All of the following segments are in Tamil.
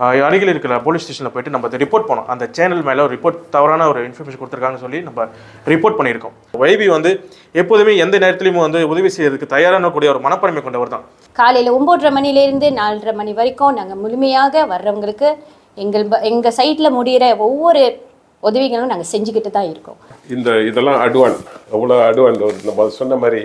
அருகில் இருக்கிற போலீஸ் ஸ்டேஷனில் போயிட்டு நம்ம அதை ரிப்போர்ட் பண்ணோம். அந்த சேனல் மேலே ஒரு ரிப்போர்ட் தவறான ஒரு இன்ஃபர்மேஷன் கொடுத்துருக்காங்கன்னு சொல்லி நம்ம ரிப்போர்ட் பண்ணியிருக்கோம். வைபி வந்து எப்போதுமே எந்த நேரத்திலையும் வந்து உதவி செய்யறதுக்கு தயாரான கூடிய ஒரு மனப்பான்மை கொண்டவர் தான். காலையில் ஒம்போதரை மணிலேருந்து நாலரை மணி வரைக்கும் நாங்கள் முழுமையாக வர்றவங்களுக்கு எங்கள் ப- எங்க சைட்டில் முடிகிற ஒவ்வொரு உதவிகளும் நாங்கள் செஞ்சுக்கிட்டு தான் இருக்கோம். இந்த இதெல்லாம் அட்வான் அவ்வளோ அட்வான் நம்ம சொன்ன மாதிரி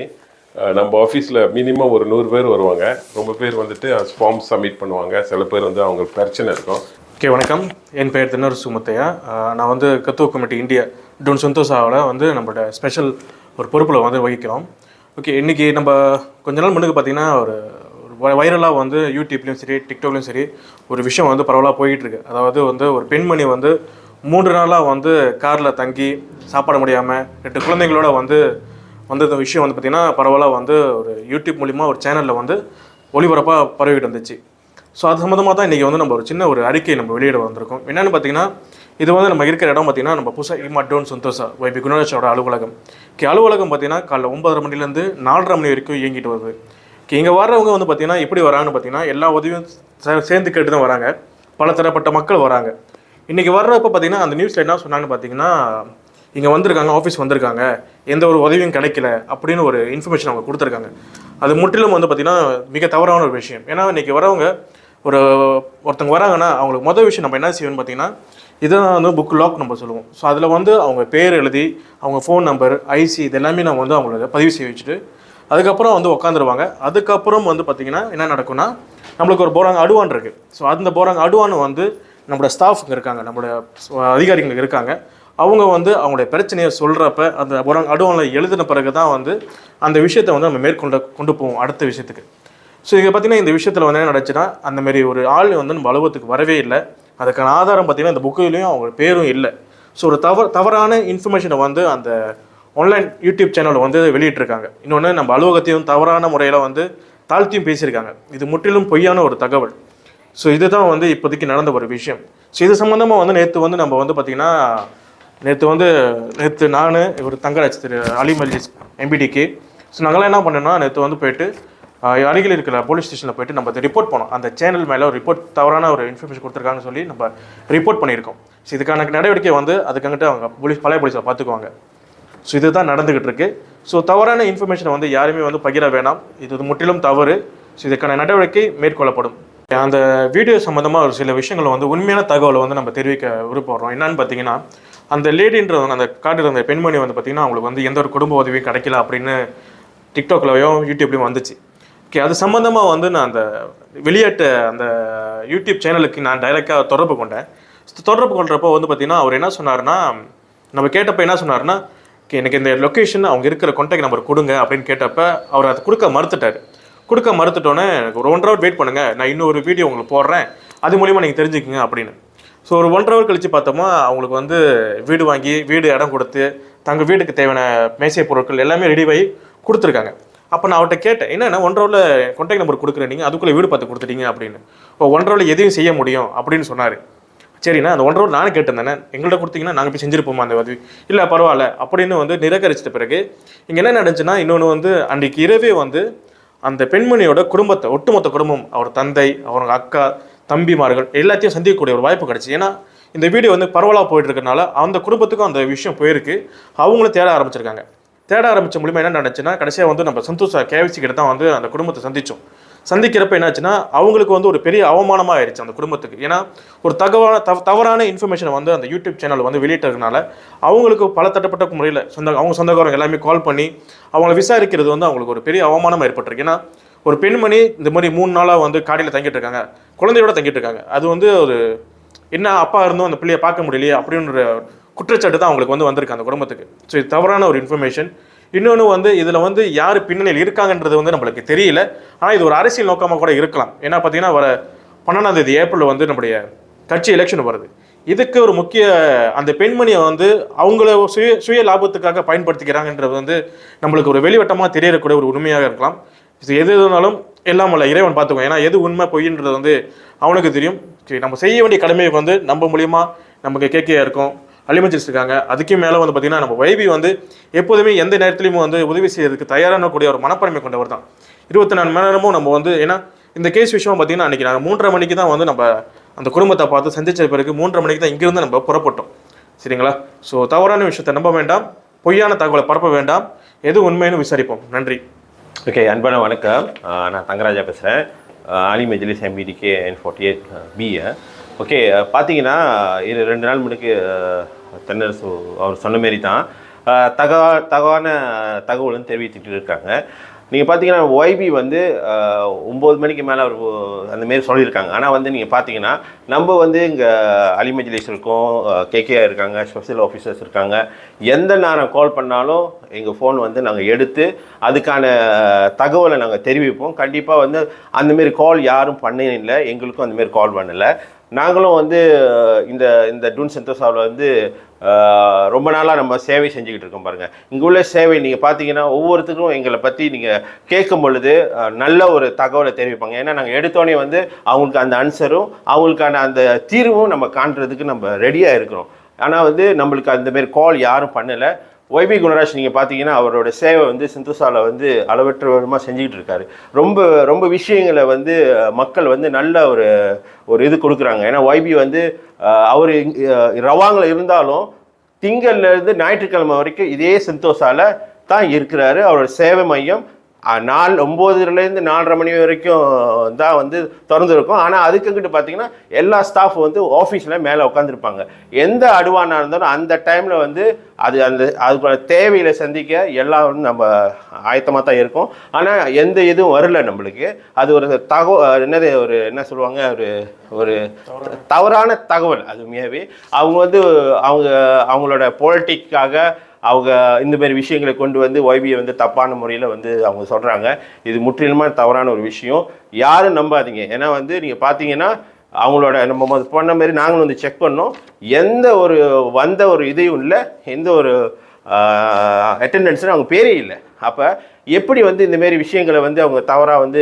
நம்ம ஆஃபீஸில் மினிமம் ஒரு நூறு பேர் வருவாங்க. ரொம்ப பேர் வந்துட்டு ஃபார்ம் சப்மிட் பண்ணுவாங்க. சில பேர் வந்து அவங்களுக்கு பிரச்சனை இருக்கும். ஓகே வணக்கம். என் பெயர் தின்னர் சுமத்தையா. நான் வந்து கத்துவ கமிட்டி இந்தியா டூன் சந்தோஷாவில் வந்து நம்மளோட ஸ்பெஷல் ஒரு பொறுப்பில் வந்து வகிக்கிறோம். ஓகே இன்றைக்கி நம்ம கொஞ்ச நாள் முன்னுக்கு பார்த்தீங்கன்னா ஒரு வைரலாக வந்து யூடியூப்லேயும் சரி டிக்டாக்லேயும் சரி ஒரு விஷயம் வந்து பரவலாக போயிட்டுருக்கு. அதாவது வந்து ஒரு பெண்மணி வந்து மூன்று நாளாக வந்து காரில் தங்கி சாப்பிட முடியாமல் ரெண்டு குழந்தைங்களோட வந்து வந்து இந்த விஷயம் வந்து பார்த்திங்கன்னா பரவலாக வந்து ஒரு யூடியூப் மூலிமா ஒரு சேனலில் வந்து ஒளிபரப்பாக பரவிக்கிட்டு வந்துச்சு ஸோ அது சம்மந்தமாக தான் இன்றைக்கி வந்து நம்ம ஒரு சின்ன ஒரு அறிக்கை நம்ம வெளியிட வந்திருக்கோம். என்னென்னு பார்த்தீங்கன்னா இது வந்து நம்ம இருக்கிற இடம் பார்த்தீங்கன்னா நம்ம புதுசாக இமா டோன் சந்தோஷா வைபி குணராஜோட அலுவலகம். கே அலுவலகம் பார்த்திங்கன்னா காலைல ஒன்பதரை மணிலேருந்து நாலரை மணி வரைக்கும் இயங்கிட்டு வருது. இங்கே வர்றவங்க வந்து பார்த்தீங்கன்னா எப்படி வராங்கன்னு பார்த்தீங்கன்னா எல்லா உதவியும் சேர்ந்து கேட்டு தான் வராங்க. பல தரப்பட்ட மக்கள் வராங்க. இன்றைக்கி வர்றப்ப பார்த்தீங்கன்னா அந்த நியூஸில் என்ன சொன்னாங்கன்னு பார்த்தீங்கன்னா இங்கே வந்திருக்காங்க ஆஃபீஸ் வந்திருக்காங்க எந்த ஒரு உதவியும் கிடைக்கல அப்படின்னு ஒரு இன்ஃபர்மேஷன் அவங்க கொடுத்துருக்காங்க. அது முற்றிலும் வந்து பார்த்திங்கன்னா மிக தவறான ஒரு விஷயம். ஏன்னா இன்றைக்கி வரவங்க ஒரு ஒருத்தவங்க வராங்கன்னா அவங்களுக்கு மொதல் விஷயம் நம்ம என்ன செய்யணும்னு பார்த்தீங்கன்னா இதுதான் வந்து புக் லாக் நம்ம சொல்லுவோம். ஸோ அதில் வந்து அவங்க பேர் எழுதி அவங்க ஃபோன் நம்பர் ஐசி இது எல்லாமே நம்ம வந்து அவங்களுக்கு பதிவு செய்ய வச்சுட்டு அதுக்கப்புறம் வந்து உட்காந்துருவாங்க அதுக்கப்புறம் வந்து பார்த்திங்கன்னா என்ன நடக்கும்னா நம்மளுக்கு ஒரு போராங்க அடுவான் இருக்குது ஸோ அந்த போராங்க அடுவான் வந்து நம்மளோட ஸ்டாஃப்ங்க இருக்காங்க நம்மளோட அதிகாரிகள் இருக்காங்க. அவங்க வந்து அவங்களுடைய பிரச்சனையை சொல்கிறப்ப அந்த உரம் அடுவானில் எழுதின பிறகு தான் வந்து அந்த விஷயத்தை வந்து நம்ம மேற்கொண்டு கொண்டு போவோம் அடுத்த விஷயத்துக்கு. ஸோ இங்கே பார்த்தீங்கன்னா இந்த விஷயத்தில் வந்து என்ன நடந்துச்சுன்னா அந்தமாரி ஒரு ஆள் வந்து நம்ம அலுவலகத்துக்கு வரவே இல்லை. அதுக்கான ஆதாரம் பார்த்தீங்கன்னா இந்த புக்குலையும் அவங்க பேரும் இல்லை. ஸோ ஒரு தவறு தவறான இன்ஃபர்மேஷனை வந்து அந்த ஆன்லைன் யூடியூப் சேனலில் வந்து வெளியிட்டிருக்காங்க. இன்னொன்று நம்ம அலுவலகத்தையும் தவறான முறையில் வந்து தாழ்த்தியும் பேசியிருக்காங்க. இது முற்றிலும் பொய்யான ஒரு தகவல். ஸோ இதுதான் வந்து இப்போதைக்கு நடந்த ஒரு விஷயம். ஸோ இது சம்மந்தமாக வந்து நேற்று வந்து நம்ம வந்து பார்த்திங்கன்னா நேற்று வந்து நேற்று நான் இவர் தங்கராஜ் திரு அலி மல்லிஸ் எம்பிடிக்கு ஸோ நாங்களாம் என்ன பண்ணோன்னா நேற்று வந்து போயிட்டு அருகில் இருக்கிற போலீஸ் ஸ்டேஷனில் போயிட்டு நம்ம அதை ரிப்போர்ட் பண்ணோம். அந்த சேனல் மேலே ஒரு ரிப்போர்ட் தவறான ஒரு இன்ஃபர்மேஷன் கொடுத்துருக்காங்கன்னு சொல்லி நம்ம ரிப்போர்ட் பண்ணியிருக்கோம். ஸோ இதுக்கான நடவடிக்கை வந்து அதுக்காங்கிட்ட அவங்க போலீஸ் பழைய போலீஸில் பார்த்துக்குவாங்க ஸோ இதுதான் நடந்துகிட்டு இருக்கு. ஸோ தவறான இன்ஃபர்மேஷனை வந்து யாருமே வந்து பகிர வேணாம். இது முற்றிலும் தவறு. ஸோ இதுக்கான நடவடிக்கை மேற்கொள்ளப்படும். அந்த வீடியோ சம்மந்தமாக ஒரு சில விஷயங்களை வந்து உண்மையான தகவலை வந்து நம்ம தெரிவிக்க விருப்பப்படுறோம் என்னன்னு பார்த்தீங்கன்னா அந்த லேடின்றவங்க அந்த காட்டுற அந்த பெண்மணி வந்து பார்த்தீங்கன்னா அவங்களுக்கு வந்து எந்த ஒரு குடும்ப உதவியும் கிடைக்கல அப்படின்னு டிக்டாக்லயும் யூடியூப்லேயும் வந்துச்சு. ஓகே அது சம்மந்தமாக வந்து நான் அந்த வெளியிட்ட அந்த யூடியூப் சேனலுக்கு நான் டைரெக்டாக தொடர்பு கொண்டேன். தொடர்பு கொள்கிறப்போ வந்து பார்த்தீங்கன்னா அவர் என்ன சொன்னார்னா நம்ம கேட்டப்போ என்ன சொன்னார்னா "Okay, எனக்கு இந்த லொக்கேஷன் அவங்க இருக்கிற கான்டாக்ட் நம்பர் கொடுங்க அப்படின்னு கேட்டப்ப அவர் அதை கொடுக்க மறுத்துட்டார். கொடுக்க மறுத்துட்டோன்னே எனக்கு ஒரு ஒன்றரை ஹவர் வெயிட் பண்ணுங்க. நான் இன்னொரு வீடியோ உங்களுக்கு போடுறேன். அது மூலிமா நீங்கள் தெரிஞ்சுக்கங்க அப்படின்னு. ஸோ ஒரு ஒன்றரை ஹவர் கழித்து பார்த்தோமா அவங்களுக்கு வந்து வீடு வாங்கி வீடு இடம் கொடுத்து தங்க வீட்டுக்கு தேவையான மேசை பொருட்கள் எல்லாமே ரெடி ஆகி கொடுத்துருக்காங்க. அப்போ நான் அவர்கிட்ட கேட்டேன் என்னென்ன ஒன்றரை ஹவரில் கான்டாக்ட் நம்பர் கொடுக்குறேன் நீங்கள் அதுக்குள்ளே வீடு பார்த்து கொடுத்துட்டீங்க அப்படின்னு. இப்போ ஒன்றரை ஹவரில் எதையும் செய்ய முடியும் அப்படின்னு சொன்னார். சரிண்ணா அந்த ஒன்றரை நானே கேட்டிருந்தேன் கேட்டிருந்தேனே எங்கள்கிட்ட கொடுத்தீங்கன்னா நாங்கள் போய் செஞ்சுருப்போமா அந்த உதவி இல்லை பரவாயில்ல. அப்படின்னு வந்து நிராகரிச்சிட்ட பிறகு இங்கே என்ன நடந்துச்சுன்னா இன்னொன்று வந்து அன்றைக்கு இரவே வந்து அந்த பெண்மணியோட குடும்பத்தை ஒட்டுமொத்த குடும்பம் அவர் தந்தை அவங்க அக்கா தம்பிமார்கள் எல்லாத்தையும் சந்திக்கக்கூடிய ஒரு வாய்ப்பு கிடச்சி. ஏன்னா இந்த வீடியோ வந்து பரவலாக போயிட்டு இருக்கனால அந்த குடும்பத்துக்கும் அந்த விஷயம் போயிருக்கு. அவங்களும் தேட ஆரம்பிச்சிருக்காங்க. தேட ஆரம்பித்த மூலிமா என்ன நடந்துச்சுன்னா கடைசியாக வந்து நம்ம சந்தோஷ கேவிசி கிட்ட தான் வந்து அந்த குடும்பத்தை சந்தித்தோம் சந்திக்கிறப்ப என்னாச்சுன்னா அவங்களுக்கு வந்து ஒரு பெரிய அவமானமாக ஆயிடுச்சு அந்த குடும்பத்துக்கு. ஏன்னா ஒரு தகவலான தவ தவறான இன்ஃபர்மேஷனை வந்து அந்த யூடியூப் சேனல் வந்து வெளியிட்டதுனால அவங்களுக்கு பல தட்டப்பட்ட முறையில் சொந்த அவங்க சொந்தக்காரங்க எல்லாமே கால் பண்ணி அவங்கள விசாரிக்கிறது வந்து அவங்களுக்கு ஒரு பெரிய அவமானம் ஏற்பட்டிருக்கு. ஏன்னா ஒரு பெண்மணி இந்த மாதிரி மூணு நாளாக வந்து காடியில் தங்கிட்டு இருக்காங்க. குழந்தையோட தங்கிட்டு இருக்காங்க. அது வந்து ஒரு என்ன அப்பா இருந்தும் அந்த பிள்ளையை பார்க்க முடியலையே அப்படின்ற குற்றச்சாட்டு தான் அவங்களுக்கு வந்து வந்திருக்கு அந்த குடும்பத்துக்கு. ஸோ இது தவறான ஒரு இன்ஃபர்மேஷன் இன்னொன்று வந்து இதில் வந்து யார் பின்னணியில் இருக்காங்கன்றது வந்து நம்மளுக்கு தெரியல. ஆனால் இது ஒரு அரசியல் நோக்கமாக கூட இருக்கலாம். ஏன்னா பார்த்தீங்கன்னா வர பன்னெண்டாம் தேதி ஏப்ரல் வந்து நம்முடைய கட்சி எலெக்ஷன் வருது. இதுக்கு ஒரு முக்கிய அந்த பெண்மணியை வந்து அவங்கள சுய சுய லாபத்துக்காக பயன்படுத்திக்கிறாங்கன்றது வந்து நம்மளுக்கு ஒரு வெளிவட்டமாக தெரியக்கூடிய ஒரு உண்மையாக இருக்கலாம். இது எது எதுனாலும் எல்லாம் வல்ல இறைவன் பார்த்துக்குவோம் ஏன்னா எது உண்மை பொய்ன்றது வந்து அவனுக்கு தெரியும். சரி, நம்ம செய்ய வேண்டிய கடமையை வந்து நம்ம மூலியமா நமக்கு கேட்க இருக்கும். அலிமஞ்சிஸ் இருக்காங்க அதுக்கும் மேலே வந்து பார்த்தீங்கன்னா நம்ம வைபி வந்து எப்போதுமே எந்த நேரத்துலையும் வந்து உதவி செய்யறதுக்கு தயாரான கூடிய ஒரு மனப்பான்மை கொண்டவர் தான். இருபத்தி நாலு மணி நேரமும் நம்ம வந்து ஏன்னா இந்த கேஸ் விஷயம் பார்த்தீங்கன்னா அன்றைக்கி நாங்கள் மூன்றரை மணிக்கு தான் வந்து நம்ம அந்த குடும்பத்தை பார்த்து சந்திச்ச பிறகு மூன்றரை மணிக்கு தான் இங்கிருந்து நம்ம புறப்பட்டோம். சரிங்களா? ஸோ தவறான விஷயத்தை நம்ப வேண்டாம். பொய்யான தகவலை பரப்ப வேண்டாம். எது உண்மைன்னு விசாரிப்போம். நன்றி. ஓகே அன்பான வணக்கம். நான் தங்கராஜா பேசுகிறேன் அலி மஜ்லிஸ் எம்பிடிகே என் ஃபார்ட்டி எயிட் பிஏ ஓகே பார்த்தீங்கன்னா இது ரெண்டு நாள் முன்னுக்கு தென்னரசு அவர் சொன்ன மாரி தான் தகவ தகவான தகவலும் தெரிவித்துக்கிட்டு தெரிவித்துட்டு இருக்காங்க. நீங்கள் பார்த்தீங்கன்னா ஒய்பி வந்து ஒம்பது மணிக்கு மேலே அவர் அந்தமாரி சொல்லியிருக்காங்க. ஆனால் வந்து நீங்கள் பார்த்தீங்கன்னா நம்ம வந்து இங்கே அலிமஜிலேஸ் இருக்கும் இருக்கோம் கேகே இருக்காங்க ஸ்பெஷல் ஆஃபீஸர்ஸ் இருக்காங்க. எந்த நேரம் கால் பண்ணாலும் எங்கள் ஃபோன் வந்து நாங்கள் எடுத்து அதுக்கான தகவலை நாங்கள் தெரிவிப்போம். கண்டிப்பாக வந்து அந்தமாரி கால் யாரும் பண்ணல எங்களுக்கும் அந்தமாரி கால் பண்ணலை. நாங்களும் வந்து இந்த இந்த டூன் சென்டோசாவில் வந்து ரொம்ப நாளாக நம்ம சேவை செஞ்சுக்கிட்டு இருக்கோம் பாருங்கள் இங்கே உள்ள சேவை நீங்கள் பார்த்தீங்கன்னா ஒவ்வொருத்தருக்கும் எங்களை பற்றி நீங்கள் கேட்கும் பொழுது நல்ல ஒரு தகவலை தெரிவிப்பாங்க. ஏன்னா நாங்கள் எடுத்தோடனே வந்து அவங்களுக்கு அந்த ஆன்சரும் அவங்களுக்கான அந்த தீர்வும் நம்ம காண்றதுக்கு நம்ம ரெடியாக இருக்கிறோம். ஆனால் வந்து நம்மளுக்கு அந்தமாரி கால் யாரும் பண்ணலை. ஒய்பி குணராஜ் நீங்கள் பார்த்தீங்கன்னா அவரோட சேவை வந்து சிந்துசாவில் வந்து அளவற்ற விதமாக செஞ்சுக்கிட்டு இருக்காரு. ரொம்ப ரொம்ப விஷயங்களை வந்து மக்கள் வந்து நல்ல ஒரு ஒரு இது கொடுக்குறாங்க. ஏன்னா ஒய்பி வந்து அவர் ரவாங்கில் இருந்தாலும் திங்கள்லேருந்து ஞாயிற்றுக்கிழமை வரைக்கும் இதே சந்தோஷால தான் இருக்கிறாரு. அவரோட சேவை மையம் நாலு ஒம்போதுலேருந்து நாலரை மணி வரைக்கும் தான் வந்து திறந்துருக்கும். ஆனால் அதுக்குங்கிட்டு பார்த்தீங்கன்னா எல்லா ஸ்டாஃப் வந்து ஆஃபீஸில் மேலே உட்காந்துருப்பாங்க எந்த அடுவானாக இருந்தாலும் அந்த டைமில் வந்து அது அந்த அதுக்கான தேவையில சந்திக்க எல்லாம் வந்து நம்ம ஆயத்தமாக தான் இருக்கும். ஆனால் எந்த இதுவும் வரல நம்மளுக்கு. அது ஒரு தகவல் என்னது ஒரு என்ன சொல்லுவாங்க ஒரு ஒரு தவறான தகவல். அது உண்மையாகவே அவங்க வந்து அவங்க அவங்களோட பொலிட்டிக்காக அவங்க இந்த மாதிரி விஷயங்களை கொண்டு வந்து ஓய்வியை வந்து தப்பான முறையில் வந்து அவங்க சொல்கிறாங்க இது முற்றிலுமாக தவறான ஒரு விஷயம். யாரும் நம்பாதீங்க. ஏன்னா வந்து நீங்கள் பார்த்தீங்கன்னா அவங்களோட நம்ம பண்ண மாதிரி நாங்களும் வந்து செக் பண்ணோம். எந்த ஒரு வந்த ஒரு இதையும் இல்லை. எந்த ஒரு அட்டெண்டன்ஸும் அவங்க பேரே இல்லை. அப்போ எப்படி வந்து இந்தமாரி விஷயங்களை வந்து அவங்க தவறாக வந்து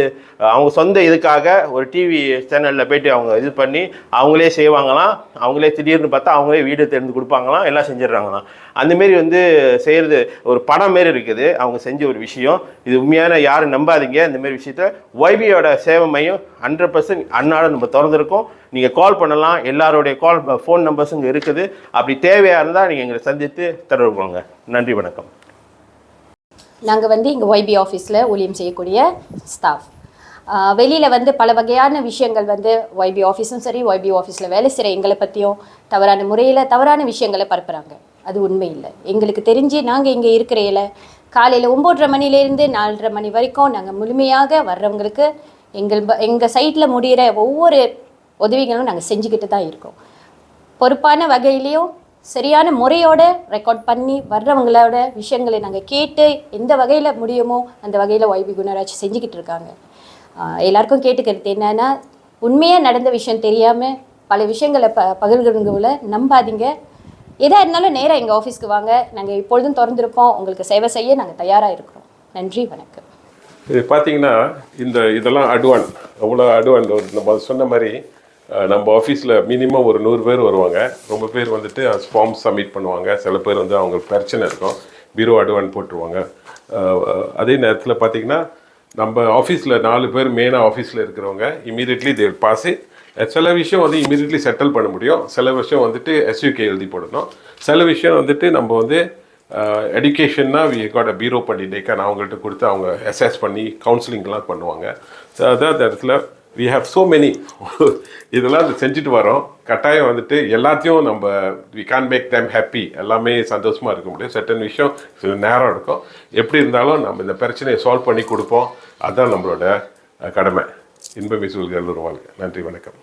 அவங்க சொந்த இதுக்காக ஒரு டிவி சேனலில் போயிட்டு அவங்க இது பண்ணி அவங்களே செய்வாங்களாம் அவங்களே திடீர்னு பார்த்தா அவங்களே வீடு தெரிந்து கொடுப்பாங்களாம் எல்லாம் செஞ்சிடுறாங்களாம். அந்த மாரி வந்து செய்கிறது ஒரு படம் மாரி இருக்குது அவங்க செஞ்ச ஒரு விஷயம். இது உண்மையான யாரும் நம்பாதீங்க. இந்தமாரி விஷயத்த ஒய்பியோட சேவை மையம் ஹண்ட்ரட் பர்சன்ட் அன்னாடம் நம்ம திறந்துருக்கோம். நீங்கள் கால் பண்ணலாம். எல்லாருடைய கால் ஃபோன் நம்பர்ஸும் இருக்குது. அப்படி தேவையாக இருந்தால் நீங்கள் எங்களை சந்தித்து தொடர்பு கொள்ளுங்க. நன்றி வணக்கம். நாங்கள் வந்து இங்கே ஒய்பி ஆஃபீஸில் ஊழியம் செய்யக்கூடிய ஸ்டாஃப் வெளியில் வந்து பல வகையான விஷயங்கள் வந்து ஒய்பி ஆஃபீஸும் சரி ஒய்பி ஆஃபீஸில் வேலை செய்கிற எங்களை பற்றியும் தவறான முறையில் தவறான விஷயங்களை பரப்புகிறாங்க அது உண்மை இல்லை. எங்களுக்கு தெரிஞ்சு நாங்கள் இங்கே இருக்கிறையில காலையில் ஒம்போதரை மணிலேருந்து நாலரை மணி வரைக்கும் நாங்கள் முழுமையாக வர்றவங்களுக்கு எங்கள் ப- எங்கள் சைட்டில் முடிகிற ஒவ்வொரு உதவிகளும் நாங்கள் செஞ்சுக்கிட்டு தான் இருக்கோம். பொறுப்பான வகையிலையும் சரியான முறையோட ரெக்கார்ட் பண்ணி வர்றவங்களோட விஷயங்களை நாங்கள் கேட்டு எந்த வகையில் முடியுமோ அந்த வகையில் ஒய்பி குணராஜ் செஞ்சுக்கிட்டு இருக்காங்க. எல்லாருக்கும் கேட்டுக்கிறது என்னென்னா உண்மையாக நடந்த விஷயம் தெரியாமல் பல விஷயங்களை ப பகிர்கிறவங்கள நம்பாதீங்க. எதாக இருந்தாலும் நேராக எங்கள் ஆஃபீஸ்க்கு வாங்க. நாங்கள் இப்பொழுதும் திறந்திருப்போம். உங்களுக்கு சேவை செய்ய நாங்கள் தயாராக இருக்கிறோம். நன்றி வணக்கம். இது பார்த்தீங்கன்னா இந்த இதெல்லாம் அட்வான் அவ்வளோ அட்வான் நம்ம சொன்ன மாதிரி நம்ம ஆஃபீஸில் மினிமம் ஒரு நூறு பேர் வருவாங்க. ரொம்ப பேர் வந்துட்டு ஃபார்ம் சப்மிட் பண்ணுவாங்க. சில பேர் வந்து அவங்களுக்கு பிரச்சனை இருக்கும். பீரோ அட்வான் போட்டுருவாங்க. அதே நேரத்தில் பார்த்தீங்கன்னா நம்ம ஆஃபீஸில் நாலு பேர் மெயினாக ஆஃபீஸில் இருக்கிறவங்க இமீடியட்லி தே பாஸ் இட் சில விஷயம் வந்து இமீடியட்லி செட்டில் பண்ண முடியும். சில விஷயம் வந்துட்டு எஸ்யூகே எழுதி போடணும். சில விஷயம் வந்துட்டு நம்ம வந்து எடுக்கேஷன்னா வி காட் அ பீரோ பண்ணி நான் அவங்கள்ட்ட கொடுத்து அவங்க அசஸ் பண்ணி கவுன்சிலிங்லாம் பண்ணுவாங்க. ஸோ அதான் அந்த இடத்துல வி ஹாவ் ஸோ மெனி இதெல்லாம் அது செஞ்சுட்டு வரோம். கட்டாயம் வந்துட்டு எல்லாத்தையும் நம்ம we can make them happy எல்லாமே சந்தோஷமாக இருக்க முடியும். சட்டன் விஷயம் சில நேரம் இருக்கும். எப்படி இருந்தாலும் நம்ம இந்த பிரச்சனையை சால்வ் பண்ணி கொடுப்போம். அதுதான் நம்மளோட கடமை. இன்பமிசூல்கள் ஒரு வாழ்க்கை. நன்றி வணக்கம்.